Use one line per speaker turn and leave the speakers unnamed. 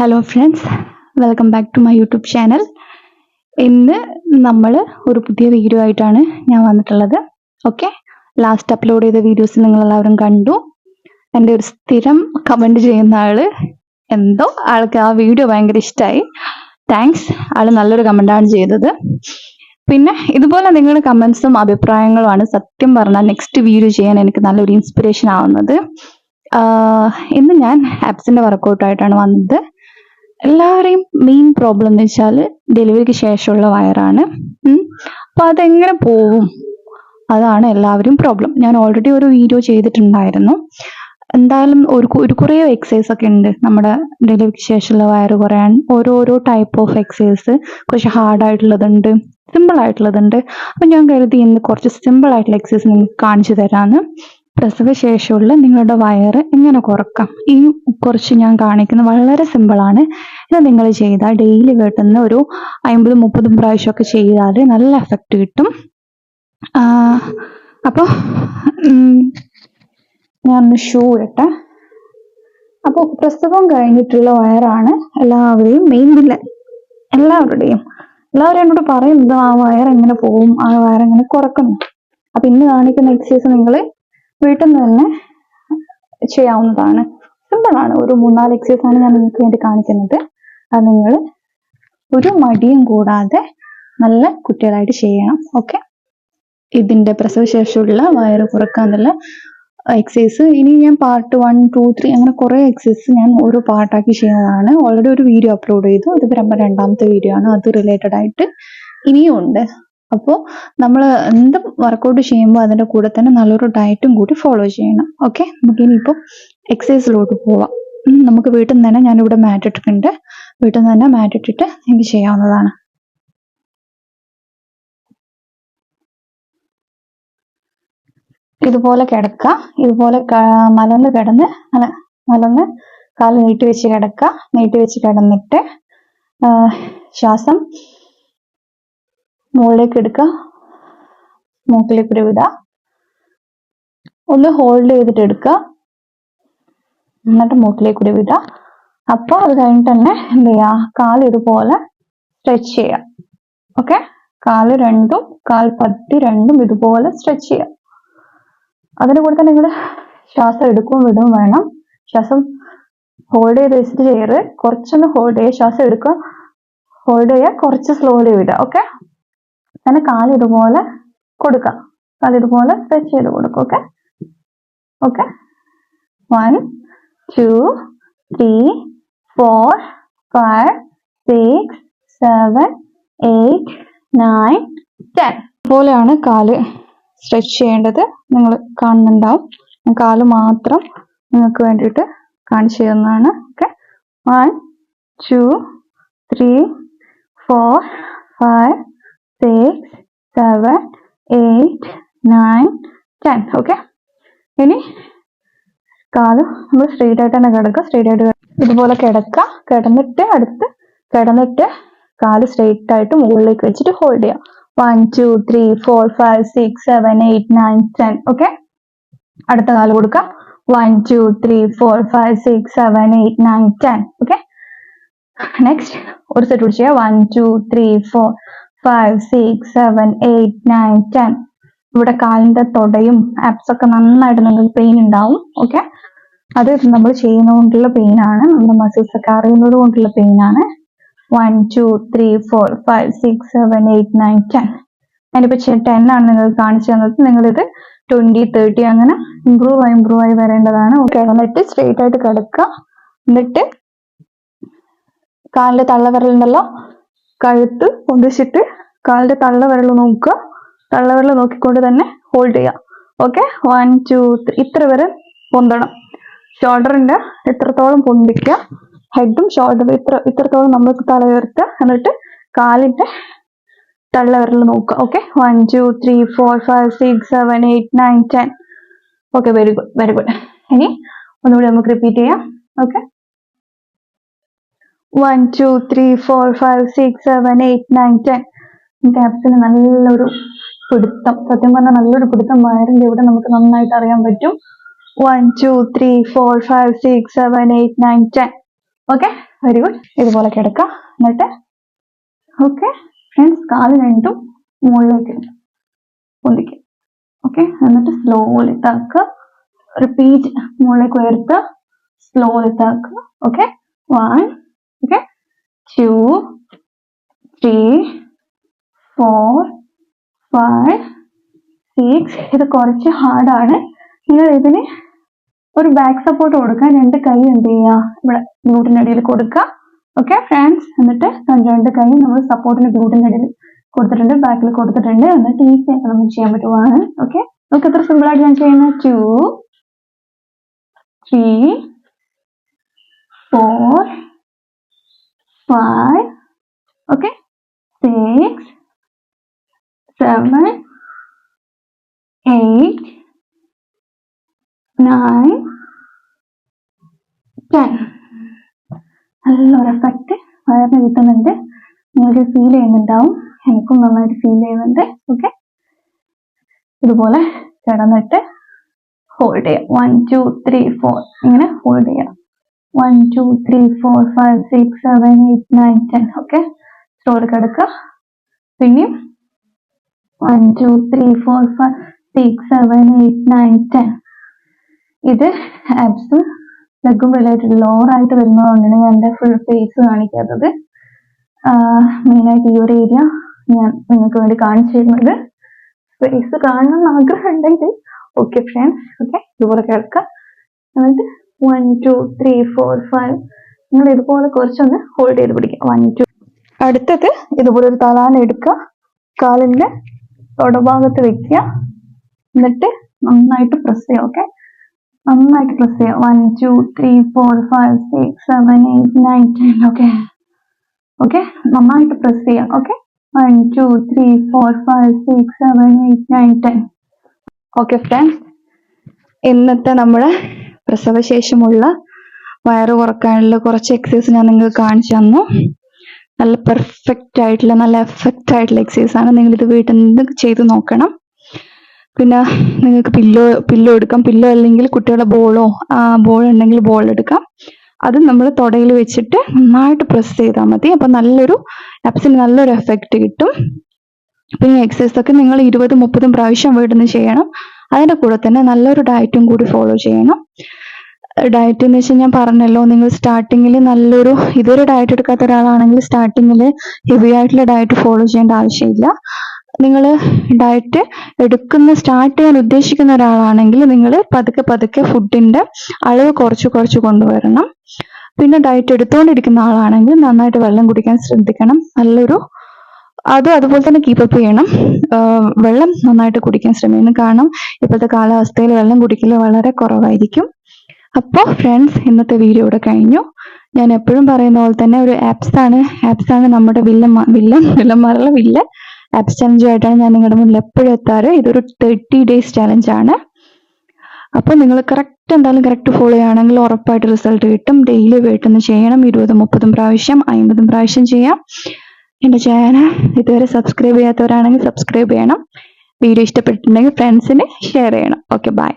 Hello friends welcome back to my YouTube channel ഇന്ന് നമ്മൾ ഒരു പുതിയ വീഡിയോ ആയിട്ടാണ് ഞാൻ വന്നിട്ടുള്ളത്. ഓക്കെ ലാസ്റ്റ് അപ്ലോഡ് ചെയ്ത വീഡിയോസ് നിങ്ങൾ എല്ലാവരും കണ്ടു. എന്റെ ഒരു സ്ഥിരം കമന്റ് ചെയ്യുന്ന ആൾ എന്തോ ആൾക്ക് ആ വീഡിയോ ഭയങ്കര ഇഷ്ടമായി താങ്ക്സ് ആൾ നല്ലൊരു കമന്റാണ് ചെയ്തത്. പിന്നെ ഇതുപോലെ നിങ്ങളുടെ കമൻസും അഭിപ്രായങ്ങളുമാണ് സത്യം പറഞ്ഞാൽ നെക്സ്റ്റ് വീഡിയോ ചെയ്യാൻ എനിക്ക് നല്ലൊരു ഇൻസ്പിറേഷൻ ആവുന്നത്. ഇന്ന് ഞാൻ ആപ്സിന്റെ വർക്കൗട്ടായിട്ടാണ് വന്നത്. എല്ലാവരെയും മെയിൻ പ്രോബ്ലം എന്ന് വെച്ചാൽ ഡെലിവറിക്ക് ശേഷമുള്ള വയറാണ്. അപ്പം അതെങ്ങനെ പോവും? അതാണ് എല്ലാവരും പ്രോബ്ലം ഞാൻ ഓൾറെഡി ഒരു വീഡിയോ ചെയ്തിട്ടുണ്ടായിരുന്നു. എന്തായാലും ഒരു ഒരു കുറേ എക്സസൈസ് ഒക്കെ ഉണ്ട്. നമ്മുടെ ഡെലിവറിക്ക് ശേഷമുള്ള വയറ് കുറയാൻ ഓരോരോ ടൈപ്പ് ഓഫ് എക്സസൈസ് കുറച്ച് ഹാർഡായിട്ടുള്ളതുണ്ട് സിമ്പിൾ ആയിട്ടുള്ളതുണ്ട്. അപ്പൊ ഞാൻ കരുതി ഇന്ന് കുറച്ച് സിമ്പിൾ ആയിട്ടുള്ള എക്സസൈസ് നിങ്ങൾക്ക് കാണിച്ചു തരാമെന്ന് പ്രസവ ശേഷമുള്ള നിങ്ങളുടെ വയറ് എങ്ങനെ കുറക്കാം? ഈ കുറച്ച് ഞാൻ കാണിക്കുന്നത് വളരെ സിമ്പിളാണ് ഇത് നിങ്ങൾ ചെയ്താൽ ഡെയിലി വീട്ടുന്ന ഒരു അമ്പത് മുപ്പതും പ്രാവശ്യമൊക്കെ ചെയ്താൽ നല്ല എഫക്റ്റ് കിട്ടും. അപ്പോൾ ഞാൻ ഒന്ന് ഷൂ ഇട്ടെ അപ്പോൾ പ്രസവം കഴിഞ്ഞിട്ടുള്ള വയറാണ് എല്ലാവരെയും മെയിൻ എല്ലാവരുടെയും. എല്ലാവരും എന്നോട് പറയുന്നത് ആ വയർ എങ്ങനെ പോകും? ആ വയർ എങ്ങനെ കുറക്കുന്നു? അപ്പൊ ഇന്ന് കാണിക്കുന്ന എക്സസൈസ് നിങ്ങൾ വീട്ടിൽ നിന്ന് തന്നെ ചെയ്യാവുന്നതാണ്. സിമ്പിൾ ആണ്. ഒരു മൂന്നാൽ എക്സസൈസ് ആണ് ഞാൻ നിങ്ങൾക്ക് വേണ്ടി കാണിക്കുന്നത്. അത് നിങ്ങൾ ഒരു മടിയും കൂടാതെ നല്ല കുട്ടികളായിട്ട് ചെയ്യണം. ഓക്കെ ഇതിന്റെ പ്രസവശേഷമുള്ള വയറ് കുറക്കാന്നുള്ള എക്സസൈസ് ഇനി ഞാൻ പാർട്ട് വൺ ടു ത്രീ അങ്ങനെ കുറേ എക്സസൈസ് ഞാൻ ഓരോ പാർട്ടാക്കി ചെയ്യുന്നതാണ്. ഓൾറെഡി ഒരു വീഡിയോ അപ്ലോഡ് ചെയ്തു. ഇത് രണ്ടാമത്തെ വീഡിയോ ആണ്. അത് റിലേറ്റഡ് ആയിട്ട് ഇനിയും ഉണ്ട്. അപ്പോൾ നമ്മൾ എന്തും വർക്കൗട്ട് ചെയ്യുമ്പോൾ അതിന്റെ കൂടെ തന്നെ നല്ലൊരു ഡയറ്റും കൂടി ഫോളോ ചെയ്യണം. ഓക്കെ നമുക്ക് ഇനിയിപ്പോൾ എക്സസൈസിലോട്ട് പോവാം. നമുക്ക് വീട്ടിൽ നിന്ന് തന്നെ ഞാനിവിടെ മാറ്റ് ഇട്ടിട്ടുണ്ട്. വീട്ടിൽ നിന്ന് തന്നെ മാറ്റ് ഇട്ടിട്ട് എനിക്ക് ചെയ്യാവുന്നതാണ്. ഇതുപോലെ കിടക്കുക. ഇതുപോലെ മലന്ന് കിടന്ന് മല മലന്ന് കാൽ നീട്ടി വെച്ച് കിടക്കുക. നീട്ടി വെച്ച് കിടന്നിട്ട് ശ്വാസം മുകളിലേക്ക് എടുക്കുക. മൂക്കിലേക്ക് ഒരു വിടുക ഒന്ന് ഹോൾഡ് ചെയ്തിട്ട് എടുക്കുക. എന്നിട്ട് മൂക്കിലേക്ക് ഒരു വിടുക അപ്പൊ അത് കഴിഞ്ഞിട്ട് തന്നെ എന്ത് ചെയ്യാ കാൽ ഇതുപോലെ സ്ട്രെച്ച് ചെയ്യാം ഓക്കെ കാൽ രണ്ടും കാൽ പത്തി രണ്ടും ഇതുപോലെ സ്ട്രെച്ച് ചെയ്യാം അതിന് കൂടെ തന്നെ നിങ്ങൾ ശ്വാസം എടുക്കും വിടും വേണം. ശ്വാസം ഹോൾഡ് ചെയ്ത് വെച്ചിട്ട് ചെയ്യരുത്. കുറച്ചൊന്ന് ഹോൾഡ് ചെയ്യുക ശ്വാസം എടുക്കുക. ഹോൾഡ് ചെയ്യുക. കുറച്ച് സ്ലോലി വിടുക. ഓക്കെ അങ്ങനെ കാലിതുപോലെ കൊടുക്കാം. കാലിതുപോലെ ടച്ച് ചെയ്ത് കൊടുക്കും okay okay one two three four five six seven eight nine ten പോലെയാണ് കാൽ സ്ട്രെച്ച് ചെയ്യേണ്ടത്. നിങ്ങൾ കാണുന്നുണ്ടാവും. കാൽ മാത്രം നിങ്ങൾക്ക് വേണ്ടിയിട്ട് കാണിച്ചു തരുന്നതാണ് okay one two three four five six seven eight nine ten okay ഇനി കാൽ നമ്മൾ സ്ട്രെയിറ്റ് ആയിട്ട് തന്നെ കിടക്കുക. സ്ട്രെയിറ്റ് ആയിട്ട് ഇതുപോലെ കിടക്കുക. കിടന്നിട്ട് അടുത്ത് കിടന്നിട്ട് കാൽ സ്ട്രെയിറ്റ് ആയിട്ട് മുകളിലേക്ക് വെച്ചിട്ട് ഹോൾഡ് ചെയ്യാം one two three four five six seven eight nine ten okay അടുത്ത കാൽ കൊടുക്കാം one two three four five six seven eight nine ten okay next ഒരു സെറ്റ് കൂടി ചെയ്യാം one two three four five six seven eight nine ten ഇവിടെ കാലിന്റെ തൊടയും apps ഒക്കെ നന്നായിട്ട് നിങ്ങൾക്ക് പെയിൻ ഉണ്ടാവും ഓക്കെ അത് നമ്മൾ ചെയ്യുന്നതുകൊണ്ടുള്ള പെയിൻ ആണ്. നമ്മുടെ മസിൽസ് ഒക്കെ അറിയുന്നത് കൊണ്ടുള്ള പെയിൻ ആണ്. One two three four five six seven eight nine ten അതിനിപ്പോ ടെൻ ആണ് നിങ്ങൾ കാണിച്ചു തന്നത്. നിങ്ങൾ ഇത് ട്വന്റി തേർട്ടി അങ്ങനെ ഇമ്പ്രൂവ് ആയി ഇമ്പ്രൂവ് ആയി വരേണ്ടതാണ് എന്നിട്ട് സ്ട്രെയിറ്റ് ആയിട്ട് കിടക്കുക. എന്നിട്ട് കാലിന്റെ തള്ളവിരലുണ്ടല്ലോ കഴുത്ത് പൊന്തിച്ചിട്ട് കാലിന്റെ തള്ളവിരൽ നോക്കുക. തള്ളവിരൽ നോക്കിക്കൊണ്ട് തന്നെ ഹോൾഡ് ചെയ്യുക. ഓക്കെ വൺ ടു ത്രീ ഇത്ര വരെ പൊന്തണം. ഷോൾഡറിന്റെ എത്രത്തോളം പൊന്തിക്കുക? ഹെഡും ഷോൾഡറും ഇത്ര ഇത്രത്തോളം നമ്മൾ തല ഉയർത്തുക. എന്നിട്ട് കാലിന്റെ തള്ളവിരൽ നോക്കുക. Okay one two three four five six seven eight nine ten okay very good very good ഇനി ഒന്നുകൂടി നമുക്ക് റിപ്പീറ്റ് ചെയ്യാം. Okay one two three four five six seven eight nine ten ക്യാപ്സിന് നല്ലൊരു പിടുത്തം. സത്യം പറഞ്ഞാൽ നല്ലൊരു പിടുത്തം വയറിന്റെ ഇവിടെ നമുക്ക് നന്നായിട്ട് അറിയാൻ പറ്റും. One two three four five six seven eight nine ten okay very good ഇതുപോലെ കിടക്കുക എന്നിട്ട് ഓക്കെ ഫ്രണ്ട്സ് കാൽ രണ്ടും മുകളിലേക്ക്. പൊന്തിക്കുക ഓക്കെ എന്നിട്ട് സ്ലോലി താക്കുക റിപ്പീറ്റ് മുകളിലേക്ക് ഉയർത്തുക slowly താക്കുക okay one okay? Two three four five six. ഇത് കുറച്ച് ഹാർഡാണ് നിങ്ങൾ ഇതിന് ഒരു ബാക്ക് സപ്പോർട്ട് കൊടുക്കുക. രണ്ട് കൈ എന്ത് ചെയ്യുക? ഇവിടെ ഗ്ലൂട്ടിനടിയിൽ കൊടുക്കുക. ഓക്കെ ഫ്രണ്ട്സ് എന്നിട്ട് രണ്ട് കൈ നമ്മൾ സപ്പോർട്ടിന് ഗ്ലൂട്ടിനടിയിൽ കൊടുത്തിട്ടുണ്ട്. ബാക്കിൽ കൊടുത്തിട്ടുണ്ട്. എന്നിട്ട് ഈ നമുക്ക് ചെയ്യാൻ പറ്റുവാണ്. ഓക്കെ നമുക്ക് എത്ര സിമ്പിൾ ആയിട്ട് ഞാൻ ചെയ്യുന്നത്? Two three four five okay six seven eight nine ten നല്ലൊരു എഫക്റ്റ് വയറിന് കിട്ടുന്നുണ്ട്. നിങ്ങൾക്ക് ഫീൽ ചെയ്യുന്നുണ്ടാവും. എനിക്കും നന്നായിട്ട് ഫീൽ ചെയ്യുന്നുണ്ട് ഓക്കെ ഇതുപോലെ കിടന്നിട്ട് ഹോൾഡ് ചെയ്യാം. വൺ ടു ത്രീ ഫോർ ഇങ്ങനെ ഹോൾഡ് ചെയ്യാം. ഓക്കെ സ്റ്റോർ കിടക്കുക പിന്നെയും one two three four five six seven eight nine ten ഇത് ആപ്സ് ലഗും ലോർ ആയിട്ട് വരുന്നതുകൊണ്ടാണ് ഞാൻ എന്റെ ഫുൾ ഫേസ് കാണിക്കാത്തത്. മെയിനായിട്ട് ഈ ഒരു ഏരിയ ഞാൻ നിങ്ങൾക്ക് വേണ്ടി കാണിച്ചു തരുന്നത്. ഫേസ് കാണണം എന്ന് ആഗ്രഹം ഉണ്ടെങ്കിൽ ഓക്കെ ഫ്രണ്ട്സ് ഓക്കെ ഇതുപോലെ കേൾക്കുക എന്നിട്ട് one two three four five നിങ്ങൾ ഇതുപോലെ കുറച്ചൊന്ന് ഹോൾഡ് ചെയ്ത് പിടിക്കുക. വൺ ടു അടുത്തത് ഇതുപോലെ ഒരു തലാന എടുക്കുക. കാലിന്റെ തൊടഭാഗത്ത് വെക്കുക. എന്നിട്ട് നന്നായിട്ട് പ്രസ് ചെയ്യുക ഓക്കെ നന്നായിട്ട് പ്രസ് ചെയ്യുക. One two three four five six seven eight nine ten okay okay നന്നായിട്ട് പ്രസ് ചെയ്യാം okay one two three four five six seven eight nine ten okay friends ഇന്നത്തെ നമ്മുടെ പ്രസവശേഷമുള്ള വയറ് കുറക്കാനുള്ള കുറച്ച് എക്സസൈസ് ഞാൻ നിങ്ങൾക്ക് കാണിച്ചു തന്നു. നല്ല പെർഫെക്റ്റ് ആയിട്ടുള്ള നല്ല എഫക്റ്റ് ആയിട്ടുള്ള എക്സസൈസ് ആണ് നിങ്ങൾ ഇത് വീട്ടിൽ നിന്ന് ചെയ്ത് നോക്കണം. പിന്നെ നിങ്ങൾക്ക് പില്ലോ പില്ലോ എടുക്കാം. പില്ലോ അല്ലെങ്കിൽ കുട്ടികളുടെ ബോളോ ബോൾ ഉണ്ടെങ്കിൽ ബോൾ എടുക്കാം. അത് നമ്മൾ തുടയിൽ വെച്ചിട്ട് നന്നായിട്ട് പ്രസ് ചെയ്താൽ മതി. അപ്പം നല്ലൊരു ആപ്സിന് നല്ലൊരു എഫക്റ്റ് കിട്ടും. പിന്നെ എക്സസൈസ് ഒക്കെ നിങ്ങൾ ഇരുപതും മുപ്പതും പ്രാവശ്യം വീട്ടിൽ ചെയ്യണം. അതിന്റെ കൂടെ തന്നെ നല്ലൊരു ഡയറ്റും കൂടി ഫോളോ ചെയ്യണം. ഡയറ്റ് എന്ന് വെച്ചാൽ ഞാൻ പറഞ്ഞല്ലോ നിങ്ങൾ സ്റ്റാർട്ടിങ്ങിൽ നല്ലൊരു ഇതൊരു ഡയറ്റ് എടുക്കാത്ത ഒരാളാണെങ്കിൽ സ്റ്റാർട്ടിങ്ങിൽ ഹെവി ആയിട്ടുള്ള ഡയറ്റ് ഫോളോ ചെയ്യേണ്ട ആവശ്യമില്ല. നിങ്ങൾ ഡയറ്റ് എടുക്കുന്ന സ്റ്റാർട്ട് ചെയ്യാൻ ഉദ്ദേശിക്കുന്ന ഒരാളാണെങ്കിൽ നിങ്ങൾ പതുക്കെ പതുക്കെ ഫുഡിന്റെ അളവ് കുറച്ച് കുറച്ച് കൊണ്ടുവരണം. പിന്നെ ഡയറ്റ് എടുത്തുകൊണ്ടിരിക്കുന്ന ആളാണെങ്കിൽ നന്നായിട്ട് വെള്ളം കുടിക്കാൻ ശ്രദ്ധിക്കണം. നല്ലൊരു അതും അതുപോലെ തന്നെ കീപ്പപ്പ് ചെയ്യണം. വെള്ളം നന്നായിട്ട് കുടിക്കാൻ ശ്രമിക്കണം. കാരണം ഇപ്പോഴത്തെ കാലാവസ്ഥയിൽ വെള്ളം കുടിക്കൽ വളരെ കുറവായിരിക്കും. അപ്പോൾ ഫ്രണ്ട്സ് ഇന്നത്തെ വീഡിയോ ഇവിടെ കഴിഞ്ഞു. ഞാൻ എപ്പോഴും പറയുന്ന പോലെ തന്നെ ഒരു ആപ്സ് ആണ്. ആപ്സ് ആണ് നമ്മുടെ വില്ലൻ വില്ലൻ വില്ലന്മാരുള്ള വില്ലൻ ആപ്സ് ചലഞ്ച് ആയിട്ടാണ് ഞാൻ നിങ്ങളുടെ മുന്നിൽ എപ്പോഴും എത്താറ്. ഇതൊരു തേർട്ടി ഡേയ്സ് ചലഞ്ച് ആണ്. അപ്പോൾ നിങ്ങൾ കറക്റ്റ് എന്തായാലും കറക്റ്റ് ഫോളോ ചെയ്യുകയാണെങ്കിൽ ഉറപ്പായിട്ട് റിസൾട്ട് കിട്ടും. ഡെയിലി വീട്ടിൽ നിന്ന് ചെയ്യണം. ഇരുപതും മുപ്പതും പ്രാവശ്യം അമ്പതും പ്രാവശ്യം ചെയ്യാം. എന്റെ ചാനൽ ഇതുവരെ സബ്സ്ക്രൈബ് ചെയ്യാത്തവരാണെങ്കിൽ സബ്സ്ക്രൈബ് ചെയ്യണം. വീഡിയോ ഇഷ്ടപ്പെട്ടിട്ടുണ്ടെങ്കിൽ ഫ്രണ്ട്സിന് ഷെയർ ചെയ്യണം. Okay bye